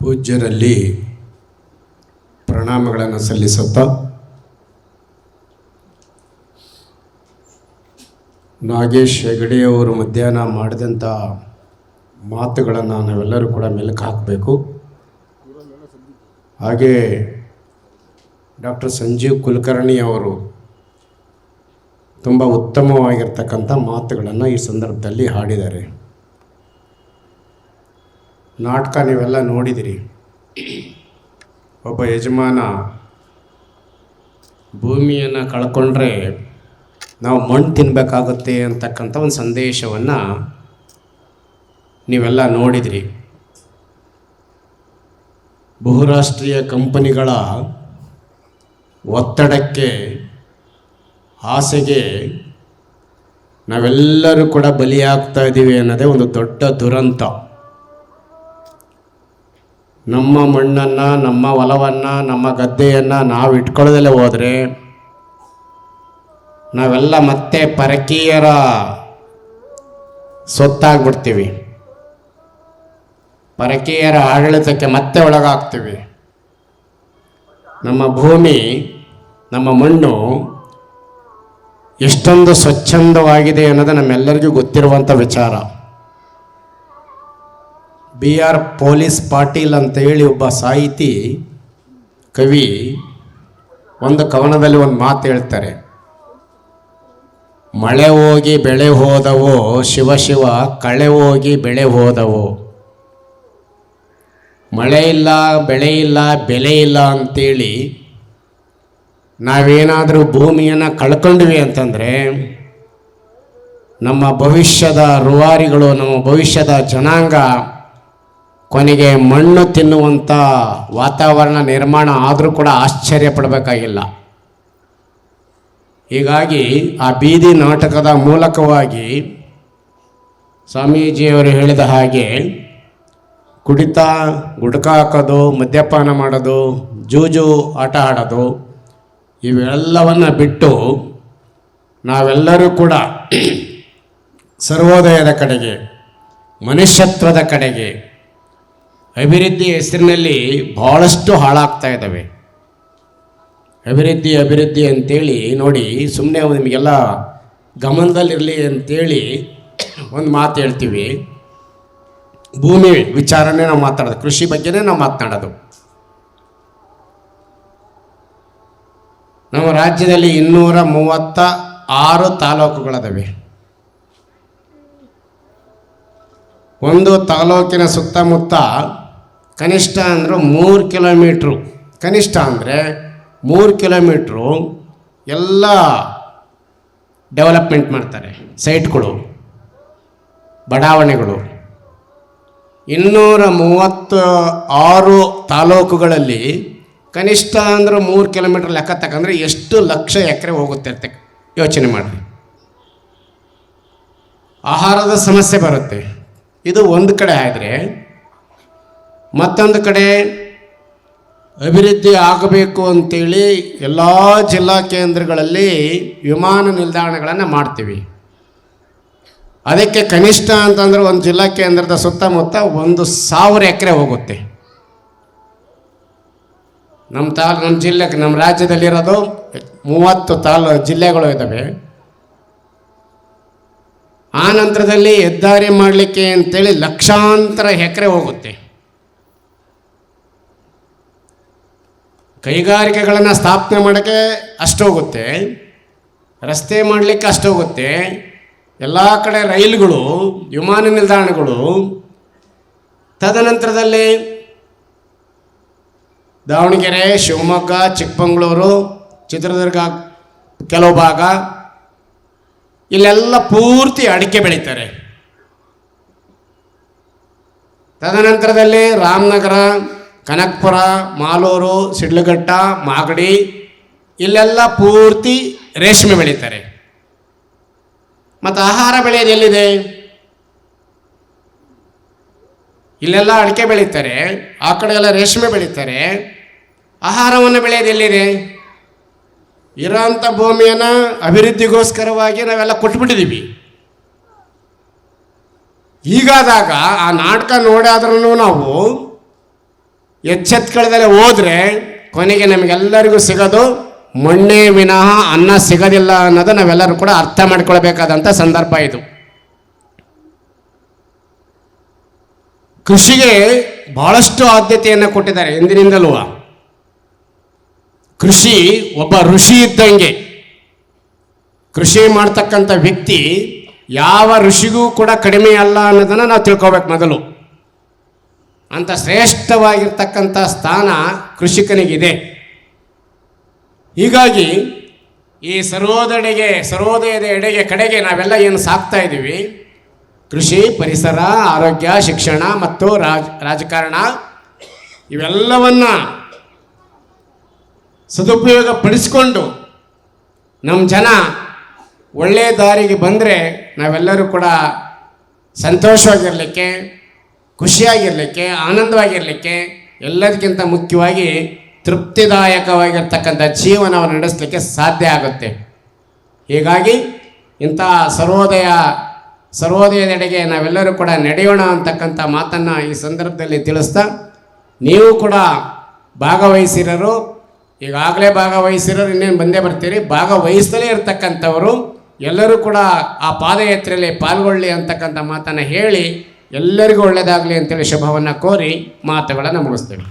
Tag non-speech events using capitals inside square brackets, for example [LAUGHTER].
ಪೂಜ್ಯರಲ್ಲಿ ಪ್ರಣಾಮಗಳನ್ನು ಸಲ್ಲಿಸುತ್ತಾ ನಾಗೇಶ್ ಹೆಗಡೆಯವರು ಮಧ್ಯಾಹ್ನ ಮಾಡಿದಂಥ ಮಾತುಗಳನ್ನು ನಾವೆಲ್ಲರೂ ಕೂಡ ಮೆಲುಕು ಹಾಕಬೇಕು. ಹಾಗೆ ಡಾಕ್ಟರ್ ಸಂಜೀವ್ ಕುಲಕರ್ಣಿ ಅವರು ತುಂಬ ಉತ್ತಮವಾಗಿರ್ತಕ್ಕಂಥ ಮಾತುಗಳನ್ನು ಈ ಸಂದರ್ಭದಲ್ಲಿ ಹಾಡಿದ್ದಾರೆ. ನಾಟಕ ನೀವೆಲ್ಲ ನೋಡಿದಿರಿ. ಒಬ್ಬ ಯಜಮಾನ ಭೂಮಿಯನ್ನು ಕಳ್ಕೊಂಡ್ರೆ ನಾವು ಮಣ್ಣು ತಿನ್ನಬೇಕಾಗುತ್ತೆ ಅಂತಕ್ಕಂಥ ಒಂದು ಸಂದೇಶವನ್ನು ನೀವೆಲ್ಲ ನೋಡಿದಿರಿ. ಬಹುರಾಷ್ಟ್ರೀಯ ಕಂಪನಿಗಳ ಒತ್ತಡಕ್ಕೆ, ಆಸೆಗೆ ನಾವೆಲ್ಲರೂ ಕೂಡ ಬಲಿಯಾಗ್ತಾ ಇದ್ದೀವಿ ಅನ್ನೋದೇ ಒಂದು ದೊಡ್ಡ ದುರಂತ. ನಮ್ಮ ಮಣ್ಣನ್ನು, ನಮ್ಮ ಹೊಲವನ್ನು ನಮ್ಮ ಗದ್ದೆಯನ್ನು ನಾವು ಇಟ್ಕೊಳ್ಳೋದಲ್ಲೇ ಹೋದರೆ ನಾವೆಲ್ಲ ಮತ್ತೆ ಪರಕೀಯರ ಸೊತ್ತಾಗ್ಬಿಡ್ತೀವಿ. ಪರಕೀಯರ ಆಡಳಿತಕ್ಕೆ ಮತ್ತೆ ಒಳಗಾಗ್ತೀವಿ. ನಮ್ಮ ಭೂಮಿ, ನಮ್ಮ ಮಣ್ಣು ಎಷ್ಟೊಂದು ಸ್ವಚ್ಛಂದವಾಗಿದೆ ಅನ್ನೋದು ನಮ್ಮೆಲ್ಲರಿಗೂ ಗೊತ್ತಿರುವಂಥ ವಿಚಾರ. ಬಿ ಆರ್ ಪೊಲೀಸ್ ಪಾಟೀಲ್ ಅಂತ ಹೇಳಿ ಒಬ್ಬ ಸಾಹಿತಿ ಕವಿ ಒಂದು ಕವನದಲ್ಲಿ ಒಂದು ಮಾತು ಹೇಳ್ತಾರೆ. ಮಳೆ ಹೋಗಿ ಬೆಳೆ ಹೋದವೋ, ಶಿವ ಶಿವ ಕಳೆ ಹೋಗಿ ಬೆಳೆ ಹೋದವೋ. ಮಳೆ ಇಲ್ಲ, ಬೆಳೆ ಇಲ್ಲ, ಬೆಲೆ ಇಲ್ಲ ಅಂತೇಳಿ ನಾವೇನಾದರೂ ಭೂಮಿಯನ್ನು ಕಳ್ಕೊಂಡ್ವಿ ಅಂತಂದರೆ ನಮ್ಮ ಭವಿಷ್ಯದ ರುವಾರಿಗಳು, ನಮ್ಮ ಭವಿಷ್ಯದ ಜನಾಂಗ ಕೊನೆಗೆ ಮಣ್ಣು ತಿನ್ನುವಂಥ ವಾತಾವರಣ ನಿರ್ಮಾಣ ಆದರೂ ಕೂಡ ಆಶ್ಚರ್ಯ ಪಡಬೇಕಾಗಿಲ್ಲ. ಹೀಗಾಗಿ ಆ ಬೀದಿ ನಾಟಕದ ಮೂಲಕವಾಗಿ ಸ್ವಾಮೀಜಿಯವರು ಹೇಳಿದ ಹಾಗೆ ಕುಡಿತ ಗುಡ್ಕ ಹಾಕೋದು ಮದ್ಯಪಾನ ಮಾಡೋದು, ಜೂಜು ಆಟ ಆಡೋದು, ಇವೆಲ್ಲವನ್ನು ಬಿಟ್ಟು ನಾವೆಲ್ಲರೂ ಕೂಡ [CLEARS THROAT] ಸರ್ವೋದಯದ ಕಡೆಗೆ, ಮನುಷ್ಯತ್ವದ ಕಡೆಗೆ ಅಭಿವೃದ್ಧಿ ಹೆಸರಿನಲ್ಲಿ ಭಾಳಷ್ಟು ಹಾಳಾಗ್ತಾ ಇದ್ದಾವೆ. ಅಭಿವೃದ್ಧಿ ಅಭಿವೃದ್ಧಿ ಅಂತೇಳಿ ನೋಡಿ ಸುಮ್ಮನೆ ನಿಮಗೆಲ್ಲ ಗಮನದಲ್ಲಿರಲಿ ಅಂತೇಳಿ ಒಂದು ಮಾತು ಹೇಳ್ತೀವಿ. ಭೂಮಿ ವಿಚಾರನೇ ನಾವು ಮಾತಾಡೋದು, ಕೃಷಿ ಬಗ್ಗೆನೇ ನಾವು ಮಾತನಾಡೋದು. ನಮ್ಮ ರಾಜ್ಯದಲ್ಲಿ ಇನ್ನೂರ ಮೂವತ್ತ ಆರು ತಾಲೂಕುಗಳದವೆ. ಒಂದು ತಾಲೂಕಿನ ಸುತ್ತಮುತ್ತ ಕನಿಷ್ಠ ಅಂದರೆ ಮೂರು ಕಿಲೋಮೀಟ್ರು. ಕನಿಷ್ಠ ಅಂದರೆ ಮೂರು ಕಿಲೋಮೀಟ್ರು ಎಲ್ಲ ಡೆವಲಪ್ಮೆಂಟ್ ಮಾಡ್ತಾರೆ. ಸೈಟ್ಗಳು, ಬಡಾವಣೆಗಳು. ಇನ್ನೂರ ಮೂವತ್ತ ಆರು ತಾಲೂಕುಗಳಲ್ಲಿ ಕನಿಷ್ಠ ಅಂದ್ರೆ ಮೂರು ಕಿಲೋಮೀಟ್ರ್ ಲೆಕ್ಕ ತಗೊಂಡ್ರೆ ಎಷ್ಟು ಲಕ್ಷ ಎಕರೆ ಹೋಗುತ್ತೆ ಯೋಚನೆ ಮಾಡಿ. ಆಹಾರದ ಸಮಸ್ಯೆ ಬರುತ್ತೆ. ಇದು ಒಂದು ಕಡೆ ಆದರೆ ಮತ್ತೊಂದು ಕಡೆ, ಅಭಿವೃದ್ಧಿ ಆಗಬೇಕು ಅಂತೇಳಿ ಎಲ್ಲ ಜಿಲ್ಲಾ ಕೇಂದ್ರಗಳಲ್ಲಿ ವಿಮಾನ ನಿಲ್ದಾಣಗಳನ್ನು ಮಾಡ್ತೀವಿ. ಅದಕ್ಕೆ ಕನಿಷ್ಠ ಅಂತಂದ್ರೆ ಒಂದು ಜಿಲ್ಲಾ ಕೇಂದ್ರದ ಸುತ್ತಮುತ್ತ ಒಂದು ಸಾವಿರ ಎಕರೆ ಹೋಗುತ್ತೆ. ನಮ್ಮ ತಾಲ್ ನಮ್ಮ ಜಿಲ್ಲೆಗೆ ನಮ್ಮ ರಾಜ್ಯದಲ್ಲಿರೋದು ಮೂವತ್ತು ತಾಲೂ, ಜಿಲ್ಲೆಗಳು ಇದ್ದಾವೆ ಆ ನಂತರದಲ್ಲಿ ಹೆದ್ದಾರಿ ಮಾಡಲಿಕ್ಕೆ ಅಂತೇಳಿ ಲಕ್ಷಾಂತರ ಎಕರೆ ಹೋಗುತ್ತೆ. ಕೈಗಾರಿಕೆಗಳನ್ನು ಸ್ಥಾಪನೆ ಮಾಡೋಕ್ಕೆ ಅಷ್ಟೋಗುತ್ತೆ ರಸ್ತೆ ಮಾಡಲಿಕ್ಕೆ ಅಷ್ಟೋಗುತ್ತೆ ಎಲ್ಲ ಕಡೆ ರೈಲುಗಳು, ವಿಮಾನ ನಿಲ್ದಾಣಗಳು, ತದನಂತರದಲ್ಲಿ ದಾವಣಗೆರೆ, ಶಿವಮೊಗ್ಗ, ಚಿಕ್ಕಮಗಳೂರು, ಚಿತ್ರದುರ್ಗ ಕೆಲವು ಭಾಗ ಇಲ್ಲೆಲ್ಲ ಪೂರ್ತಿ ಅಡಿಕೆ ಬೆಳೀತಾರೆ. ತದನಂತರದಲ್ಲಿ ರಾಮನಗರ ಕನಕಪುರ, ಮಾಲೂರು, ಸಿಡ್ಲಘಟ್ಟ, ಮಾಗಡಿ, ಇಲ್ಲೆಲ್ಲ ಪೂರ್ತಿ ರೇಷ್ಮೆ ಬೆಳೀತಾರೆ. ಮತ್ತು ಆಹಾರ ಬೆಳೆಯೋದು ಎಲ್ಲಿದೆ? ಇಲ್ಲೆಲ್ಲ ಅಡಿಕೆ ಬೆಳೀತಾರೆ, ಆ ಕಡೆಗೆಲ್ಲ ರೇಷ್ಮೆ ಬೆಳೀತಾರೆ. ಆಹಾರವನ್ನು ಬೆಳೆಯೋದು ಎಲ್ಲಿದೆ? ಇರೋಂಥ ಭೂಮಿಯನ್ನು ಅಭಿವೃದ್ಧಿಗೋಸ್ಕರವಾಗಿ ನಾವೆಲ್ಲ ಕೊಟ್ಬಿಟ್ಟಿದ್ದೀವಿ. ಹೀಗಾದಾಗ ಆ ನಾಟಕ ನೋಡಾದ್ರೂ ನಾವು ಎಚ್ಚೆತ್ಕೊಳ್ಳದಲ್ಲೇ ಹೋದ್ರೆ ಕೊನೆಗೆ ನಮಗೆಲ್ಲರಿಗೂ ಸಿಗೋದು ಮಣ್ಣೆ ವಿನಃ ಅನ್ನ ಸಿಗೋದಿಲ್ಲ ಅನ್ನೋದು ನಾವೆಲ್ಲರೂ ಕೂಡ ಅರ್ಥ ಮಾಡ್ಕೊಳ್ಬೇಕಾದಂಥ ಸಂದರ್ಭ ಇದು. ಕೃಷಿಗೆ ಬಹಳಷ್ಟು ಆದ್ಯತೆಯನ್ನು ಕೊಟ್ಟಿದ್ದಾರೆ ಎಂದಿನಿಂದಲೂ ಕೃಷಿ ಒಬ್ಬ ಋಷಿ ಇದ್ದಂಗೆ, ಕೃಷಿ ಮಾಡ್ತಕ್ಕಂಥ ವ್ಯಕ್ತಿ ಯಾವ ಋಷಿಗೂ ಕೂಡ ಕಡಿಮೆ ಅಲ್ಲ ಅನ್ನೋದನ್ನು ನಾವು ತಿಳ್ಕೊಬೇಕು ಮೊದಲು. ಅಂತ ಶ್ರೇಷ್ಠವಾಗಿರ್ತಕ್ಕಂಥ ಸ್ಥಾನ ಕೃಷಿಕನಿಗಿದೆ. ಹೀಗಾಗಿ ಈ ಸರ್ವೋದಡೆಗೆ ಸರ್ವೋದಯದ ಎಡೆಗೆ, ಕಡೆಗೆ ನಾವೆಲ್ಲ ಏನು ಸಾಕ್ತಾ ಇದ್ದೀವಿ? ಕೃಷಿ, ಪರಿಸರ, ಆರೋಗ್ಯ, ಶಿಕ್ಷಣ ಮತ್ತು ರಾಜ್, ರಾಜಕಾರಣ ಇವೆಲ್ಲವನ್ನ ಸದುಪಯೋಗ ಪಡಿಸಿಕೊಂಡು ನಮ್ಮ ಜನ ಒಳ್ಳೆಯ ದಾರಿಗೆ ಬಂದರೆ ನಾವೆಲ್ಲರೂ ಕೂಡ ಸಂತೋಷವಾಗಿರಲಿಕ್ಕೆ ಖುಷಿಯಾಗಿರಲಿಕ್ಕೆ, ಆನಂದವಾಗಿರಲಿಕ್ಕೆ ಎಲ್ಲದಕ್ಕಿಂತ ಮುಖ್ಯವಾಗಿ ತೃಪ್ತಿದಾಯಕವಾಗಿರ್ತಕ್ಕಂಥ ಜೀವನವನ್ನು ನಡೆಸಲಿಕ್ಕೆ ಸಾಧ್ಯ ಆಗುತ್ತೆ. ಹೀಗಾಗಿ ಇಂಥ ಸರ್ವೋದಯ ಸರ್ವೋದಯದೆಡೆಗೆ ನಾವೆಲ್ಲರೂ ಕೂಡ ನಡೆಯೋಣ ಅಂತಕ್ಕಂಥ ಮಾತನ್ನು ಈ ಸಂದರ್ಭದಲ್ಲಿ ತಿಳಿಸ್ತಾ, ನೀವು ಕೂಡ ಭಾಗವಹಿಸಿರೋರು, ಈಗಾಗಲೇ ಭಾಗವಹಿಸಿರೋರು, ಇನ್ನೇನು ಬಂದೇ ಬರ್ತೀರಿ ಭಾಗವಹಿಸಲೇ ಇರತಕ್ಕಂಥವರು ಎಲ್ಲರೂ ಕೂಡ ಆ ಪಾದಯಾತ್ರೆಯಲ್ಲಿ ಪಾಲ್ಗೊಳ್ಳಿ ಅಂತಕ್ಕಂಥ ಮಾತನ್ನು ಹೇಳಿ ಎಲ್ಲರಿಗೂ ಒಳ್ಳೆಯದಾಗಲಿ ಅಂತೇಳಿ ಶುಭವನ್ನು ಕೋರಿ ಮಾತುಗಳನ್ನು ಮುಗಿಸ್ತೇವೆ.